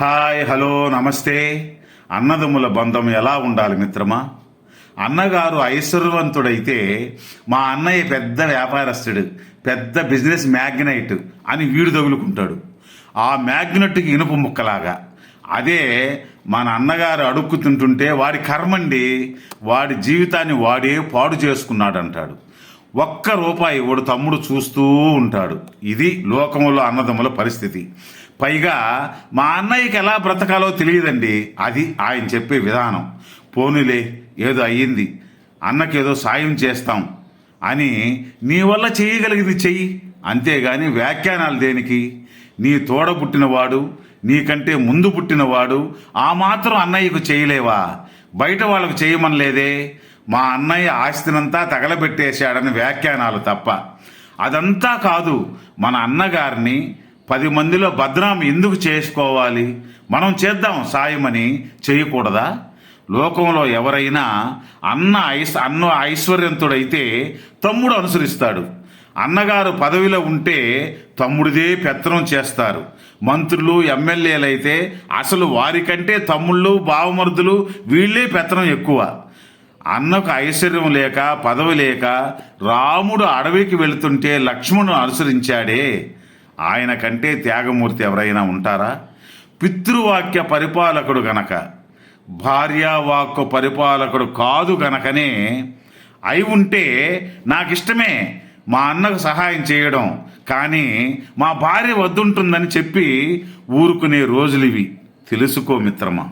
Hi hello నమస్తే. అన్నదమ్ముల బంధం ఎలా ఉండాలి మిత్రమా? అన్నగారు ఐశ్వర్యవంతుడైతే మా అన్నయ్య పెద్ద వ్యాపారస్తుడు పెద్ద బిజినెస్ మ్యాగ్నైట్ అని వీడు తగులుకుంటాడు. ఆ మ్యాగ్నెట్కి ఇనుప ముక్కలాగా. అదే మన అన్నగారు అడుక్కు తింటుంటే వాడి కర్మండి వాడి జీవితాన్ని వాడే పాడు చేసుకున్నాడు అంటాడు ఒక్క రూపాయి వాడు తమ్ముడు చూస్తూ ఉంటాడు. ఇది లోకంలో అన్నదమ్ముల పరిస్థితి. పైగా మా అన్నయ్యకి ఎలా బ్రతకాలో తెలియదండి. అది ఆయన చెప్పే విధానం. పోనీలే ఏదో అయ్యింది. అన్నకేదో సాయం చేస్తాం అని నీ వల్ల చేయగలిగింది చెయ్యి. అంతేగాని వ్యాఖ్యానాలు దేనికి? నీ తోడ పుట్టినవాడు నీకంటే ముందు పుట్టినవాడు ఆ మాత్రం అన్నయ్యకు చేయలేవా? బయట వాళ్ళకు చేయమనలేదే మా అన్నయ్య ఆస్తినంతా తగలబెట్టేశాడని వ్యాఖ్యానాలు తప్ప. అదంతా కాదు మన అన్నగారిని పది మందిలో బద్నాం ఎందుకు చేసుకోవాలి? మనం చేద్దాం సాయమని చేయకూడదా? లోకంలో ఎవరైనా అన్న ఐస్ అన్న ఐశ్వర్యంతుడైతే తమ్ముడు అనుసరిస్తాడు. అన్నగారు పదవిలో ఉంటే తమ్ముడిదే పెత్తనం చేస్తారు. మంత్రులు ఎమ్మెల్యేలైతే అసలు వారికంటే తమ్ముళ్ళు బావమరుదులు వీళ్ళే పెత్తనం ఎక్కువ. అన్నకు ఐశ్వర్యం లేక పదవి లేక రాముడు అడవికి వెళుతుంటే లక్ష్మణుడు అనుసరించాడే. ఆయన కంటే త్యాగమూర్తి ఎవరైనా ఉంటారా? పితృవాక్య పరిపాలకుడు గనక భార్యావాక్య పరిపాలకుడు కాదు గనకనే అయి ఉంటే నాకిష్టమే. మా అన్నకు సహాయం చేయడం. కానీ మా భార్య వద్దుంటుందని చెప్పి ఊరుకునే రోజులివి తెలుసుకో మిత్రమా?